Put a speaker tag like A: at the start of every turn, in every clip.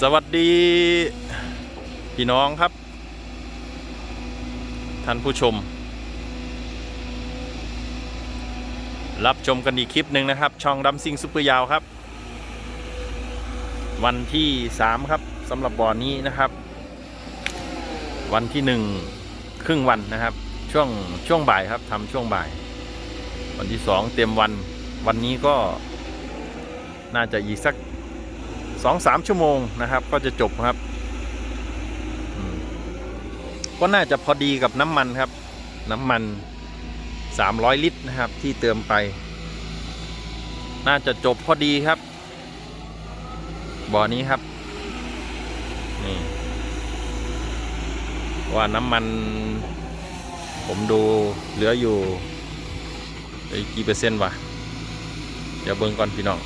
A: สวัสดี พี่น้องครับ ท่านผู้ชม รับชมกันอีกคลิปหนึ่งนะครับ ช่องดำซิงซุปเปอร์ยาวครับ วันที่ 3 ครับสำหรับบ่อนี้นะครับ วันที่ 1 ครึ่งวันนะครับ ช่วงช่วงบ่ายครับทำช่วงบ่าย วันที่ 2 เต็มวันวันนี้ก็น่าจะอีกสัก สองสามชั่วโมงนะครับ ก็จะจบครับ ก็น่าจะพอดีกับน้ำมันครับ น้ำมัน 300 ลิตรนะครับ ที่เติมไป น่าจะจบพอดีครับ บ่อนี้ครับ นี่ว่าน้ำมัน ผมดูเหลืออยู่กกี่เปอร์เซ็นต์วะเดี๋ยวเบิ่งก่อนพี่น้อง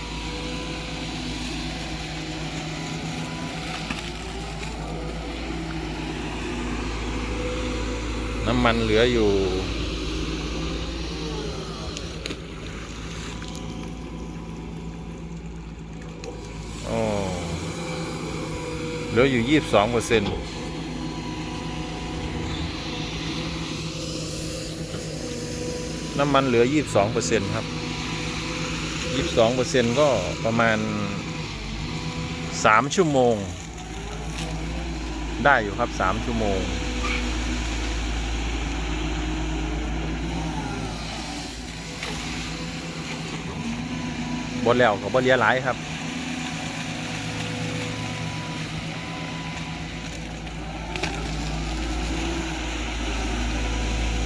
A: น้ำมันเหลืออยู่โอ้เหลืออยู่ยี่สิบสองเปอร์เซ็นต์น้ำมันเหลือยี่สิบสองเปอร์เซ็นต์ครับยี่สิบสองเปอร์เซ็นต์ก็ประมาณสามชั่วโมง ได้อยู่ครับสามชั่วโมง บนแล้วกับบนเลียหลายครับ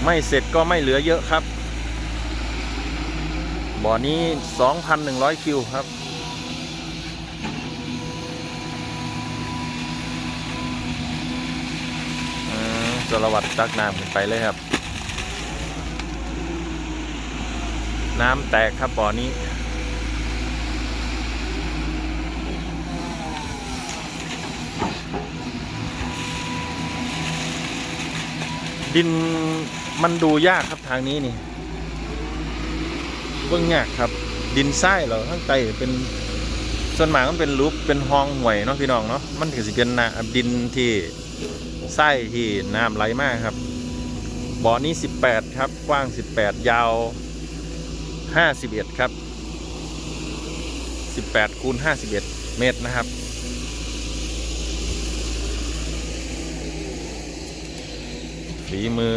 A: ไม่เสร็จก็ไม่เหลือเยอะครับ บ่อนี้ 2,100 คิวครับ สารวัตรตักน้ำขึ้นไปเลยครับ น้ำแตกครับบ่อนี้ ดินมันดูยากครับทางนี้นี่เบื้องยากครับ ดินทรายเหราข้างใต้เป็นส่วนมากมันเป็นรูปเป็นห้องห่วยเนาะพี่น้องเนาะมันก็สิเป็นนาดินที่ทรายที่น้ำไหลมากครับบ่อนี้ 18 ครับ กว้าง 18 ยาว 51 ครับ 18คูณ51 เมตรนะครับ ฝีมือ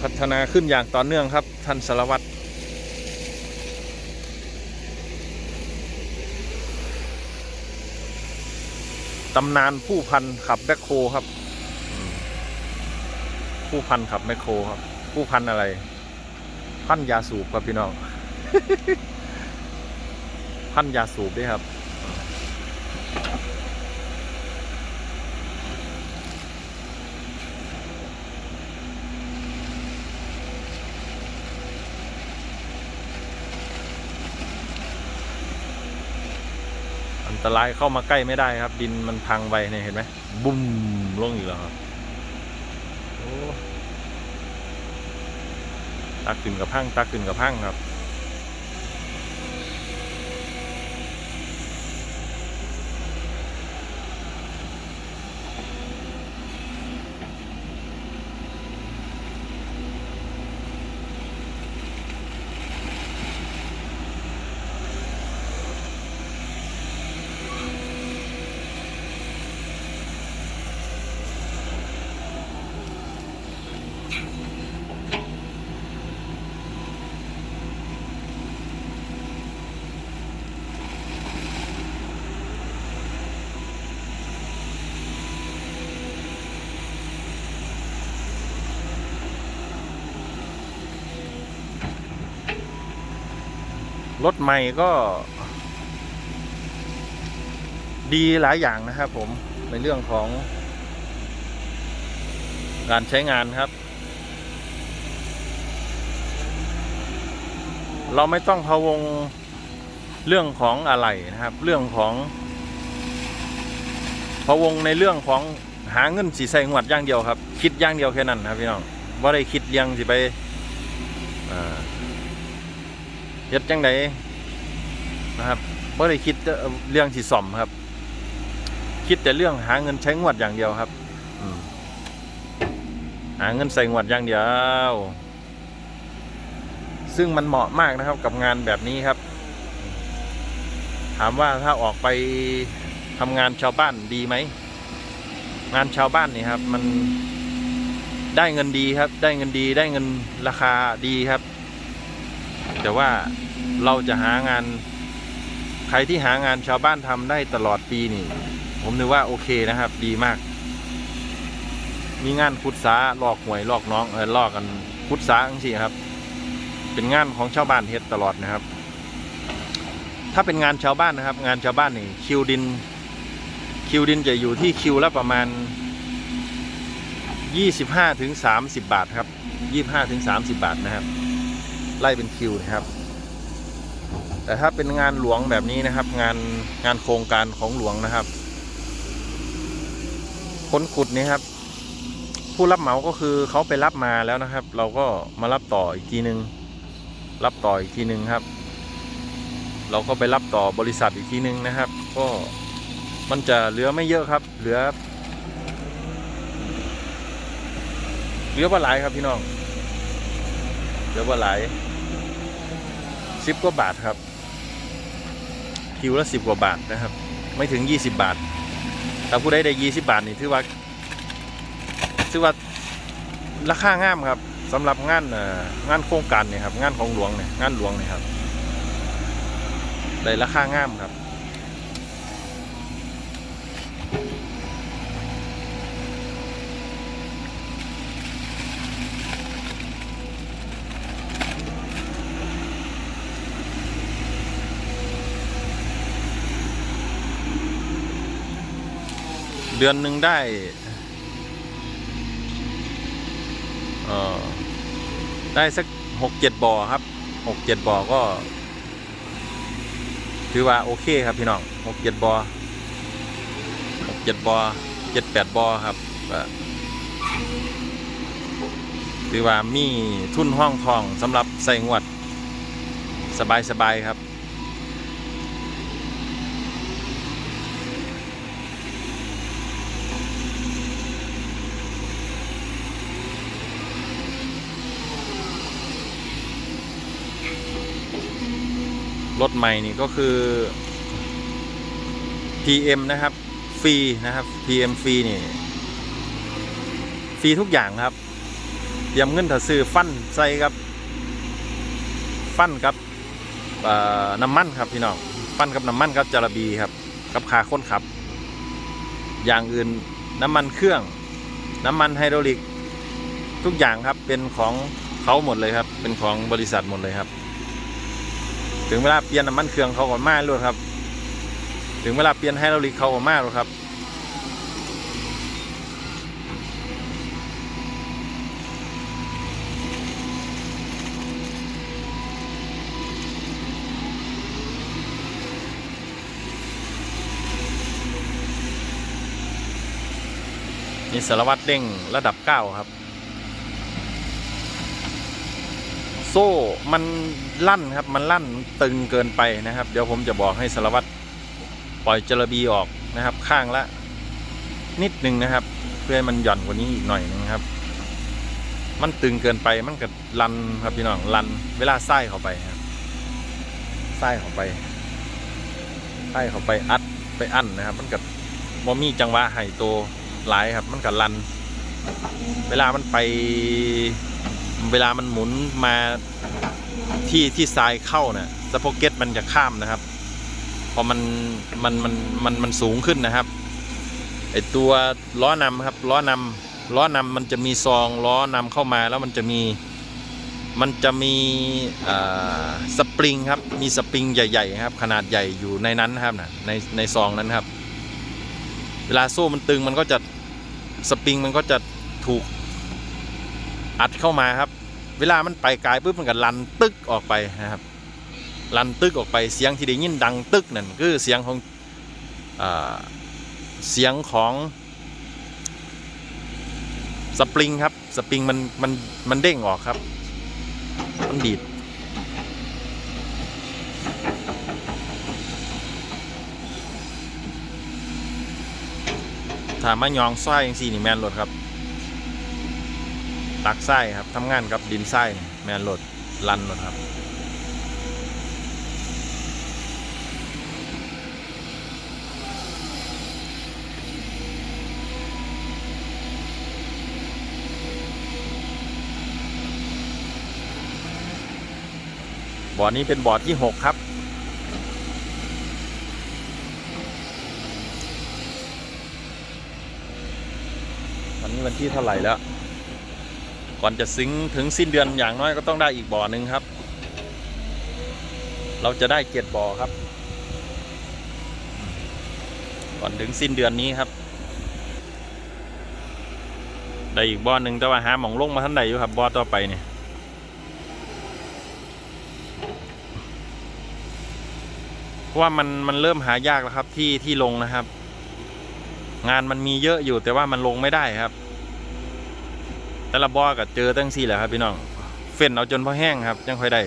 A: พัฒนาขึ้นอย่างต่อเนื่องครับ ท่านสารวัตรตำนานผู้พันขับแบ็คโคครับ ผู้พันขับแบ็คโคครับ ผู้พันอะไร พันยาสูบครับพี่น้อง พันยาสูบด้วยครับ ตรายเข้ามาใกล้ไม่ได้ครับ ดินมันพังไปเนี่ยเห็นไหมบุ้มลงอยู่แล้วครับโอ้ตักขึ้นกับพังตักขึ้นกับพังครับ รถใหม่ก็ ดีหลายอย่างนะครับผมในเรื่องของการใช้งานครับ เราไม่ต้องพะวงเรื่องของอะไรนะครับ เรื่องของพะวงในเรื่องของหาเงินสีใส่งวดอย่างเดียวครับ คิดอย่างเดียวแค่นั้นนะครับพี่น้องว่าได้คิดยังสิไปอ่า เฮ็ดจังไดนะครับบ่ได้คิดเรื่องสิซ่อมครับ คิดแต่เรื่องหาเงินใช้งวดอย่างเดียวครับหาเงินใส่งวดอย่างเดียว ซึ่งมันเหมาะมากนะครับกับงานแบบนี้ครับ ถามว่าถ้าออกไปทำงานชาวบ้านดีไหมงานชาวบ้านนี่ครับ มันได้เงินดีครับ ได้เงินดีได้เงินราคาดีครับ แต่ว่าเราจะหางาน ใครที่หางานชาวบ้านทำได้ตลอดปีนี่ ผมนึกว่าโอเคนะครับ ดีมาก มีงานขุดสาลอกหวยลอกน้องเออลอกกันขุดสาจังสิครับ เป็นงานของชาวบ้านเฮ็ดตลอดนะครับ ถ้าเป็นงานชาวบ้านนะครับ งานชาวบ้านนี่ คิวดิน คิวดินจะอยู่ที่คิวละประมาณ25ถึง30 บาทครับ 25ถึง30 บาทนะครับ ไล่เป็นคิวนะครับ แต่ถ้าเป็นงานหลวงแบบนี้นะครับ งานงานโครงการของหลวงนะครับคนขุดนี่ครับ ผู้รับเหมาก็คือเขาไปรับมาแล้วนะครับ เราก็มารับต่ออีกทีหนึ่งรับต่ออีกทีหนึ่งครับ เราก็ไปรับต่อบริษัทอีกทีหนึ่งนะครับ ก็มันจะเหลือไม่เยอะครับ เหลือเหลือว่าหลายครับพี่น้อง เหลือว่าหลายสิบกว่าบาทครับคิวละสิบกว่าบาทนะครับ ไม่ถึงยี่สิบบาทถ้าผู้ใดได้ยี่สิบบาทนี่ถือว่าถือว่าราคางามครับสำหรับงานงานโครงการเนี่ยครับงานของหลวงเนี่ยงานหลวงเนี่ยครับได้ราคางามครับ ดือนหนึ่งได้เอ่อได้สักหกเจ็ดบ่อครับหกเจ็ดบ่อก็ ถือว่าโอเคครับพี่น้องหกเจ็ดบ่อหกเจ็ดบ่อเจ็ดแปดบ่อครับถือว่ามีทุนห้องทองสำหรับใส่งวดสบายสบายๆครับ รถใหม่นี่ก็คือ PM นะครับ ฟรีนะครับ PM ฟรีนี่ ฟรีทุกอย่างครับยมเงินถ้าซื้อฟันใส่กับ ฟันกับน้ำมันครับพี่น้องฟันกับน้ำมันกับจาระบีครับกับขาค้นขับ อย่างอื่นน้ำมันเครื่อง น้ำมันไฮดรอลิก ทุกอย่างครับเป็นของเขาหมดเลยครับ เป็นของบริษัทหมดเลยครับ ถึงเวลาเปลี่ยนน้ำมันเครื่องเขาก็มาเลยครับ ถึงเวลาเปลี่ยนไฮดรอลิกเขาก็มาเลยครับนี่สารวัตรเด้งระดับเก้าครับ โซ่มัน ลั่นครับมันลั่นตึงเกินไปนะครับ เดี๋ยวผมจะบอกให้สารวัตรปล่อยจระบีออกนะครับ ข้างละ นิดหนึ่งนะครับ เพื่อให้มันหย่อนกว่านี้อีกหน่อยนึงครับ มันตึงเกินไปมันก็ลันครับพี่น้องลันเวลาไส้เข้าไปครับไส้เข้าไปไส้เข้าไปอัดไปอั้นนะครับ มันก็บ่มีจังหวะไห่โตวหลายครับ มันก็ลัน เวลามันไป เวลามันหมุนมา ที่ที่ทรายเข้าเนี่ยสปอเก็ตมันจะข้ามนะครับ พอมันมันมันมันมันสูงขึ้นนะครับไอตัวล้อนำครับล้อนำล้อนำมันจะมีซองล้อนำเข้ามาแล้วมันจะมีมันจะมีสปริงครับมีสปริงใหญ่ๆครับขนาดใหญ่อยู่ในนั้นครับนะในในซองนั้นครับ เวลาโซ่มันตึงมันก็จะสปริงมันก็จะถูกอัดเข้ามาครับ เวลามันไปไกลปุ๊บมันก็ลันตึกออกไปนะครับลันตึกออกไปเสียงที่ได้ยินดังตึกนั่นคือเสียงของอเสียงของสปริงครับสปริงมันมันมันเด้งออกครับมันดีดถามมายองไส้ยังสี่นี่แมนรถครับ ตักไส้ครับทำงานกับดินไส้แมนรถลันรถครับบ่อนี้เป็นบ่อที่หกครับ วันนี้วันที่เท่าไหร่แล้ว ก่อนจะซึ้งถึงสิ้นเดือนอย่างน้อยก็ต้องได้อีกบ่อหนึ่งครับ เราจะได้เจ็ดบ่อครับ ก่อนถึงสิ้นเดือนนี้ครับ ได้อีกบ่อหนึ่งแต่ว่าหาหมองลงมาท่านใดอยู่ครับบ่อต่อไปเนี่ยว่ามันมันเริ่มหายากแล้วครับที่ที่ลงนะครับ งานมันมีเยอะอยู่แต่ว่ามันลงไม่ได้ครับ แต่ละบอก็เจอตั้งสี่แหละครับพี่น้องเฟ้นเอาจนพอแห้งครับยังค่อยได้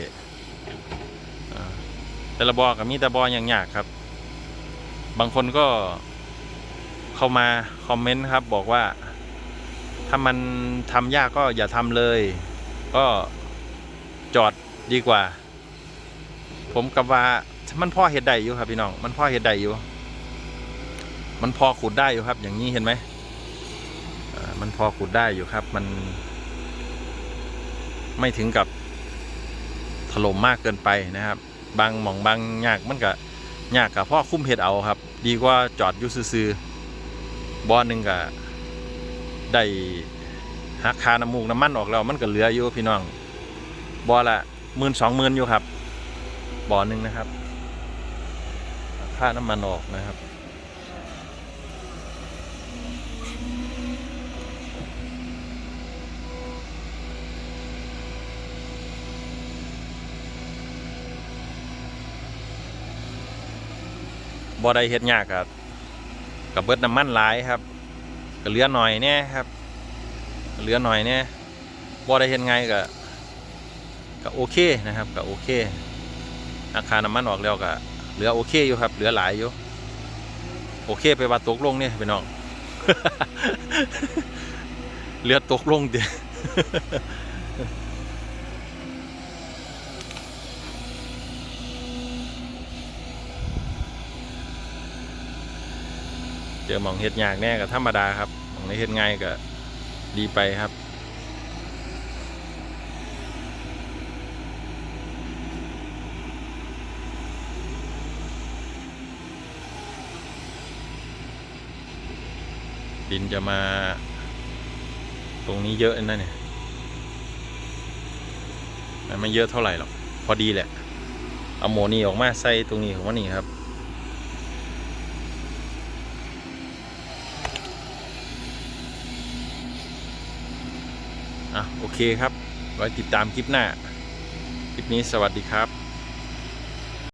A: แต่ละบอก็มีแต่บออย่างยากครับ บางคนก็เข้ามาคอมเมนต์ครับ บอกว่า ถ้ามันทำยากก็อย่าทำเลย ก็จอดดีกว่า ผมกับว่ามันพ่อเห็ดได้อยู่ครับพี่น้อง มันพ่อเห็ดได้อยู่ มันพอขุดได้อยู่ครับ อย่างนี้เห็นไหม มันพอขุดได้อยู่ครับ มัน ไม่ถึงกับถล่มมากเกินไปนะครับ บางหม่องบางยากมันก็ยากกับพ่อคุ้มเห็ดเอาครับ ดีกว่าจอดอยู่ซื่อๆบอหนึ่งก็ได้หักคาน้ำมูกน้ำมันออกแล้วมันก็เหลืออยู่พี่น้องบอละหมื่นสองหมื่นอยู่ครับบ่อหนึ่งนะครับค่าน้ำมันออกนะครับ บ่ได้เฮ็ดยากครับกับเบิดน้ำมันหลายครับก็เหลือหน่อยแน่ครับเหลือหน่อยแน่บ่ได้เฮ็ดไงก็ก็โอเคนะครับก็โอเค อาคารน้ำมันออกแล้วก็เหลือโอเคอยู่ครับ เหลือหลายอยู่โอเคไปว่าตกลงเนี่ยพี่น้องเหลือตกลงเดียว เจอหมองเห็ดยากแน่ก็ธรรมดาครับหมองในเห็ดง่ายก็ดีไปครับดินจะมา ตรงนี้เยอะนะเนี่ยแต่ไม่เยอะเท่าไหร่หรอก พอดีแหละ เอาโมนี่ออกมาใส่ตรงนี้ของมันนี่ครับ อะ โอ เคครับ ไว้ติดตามคลิปหน้า คลิปนี้สวัสดีครับ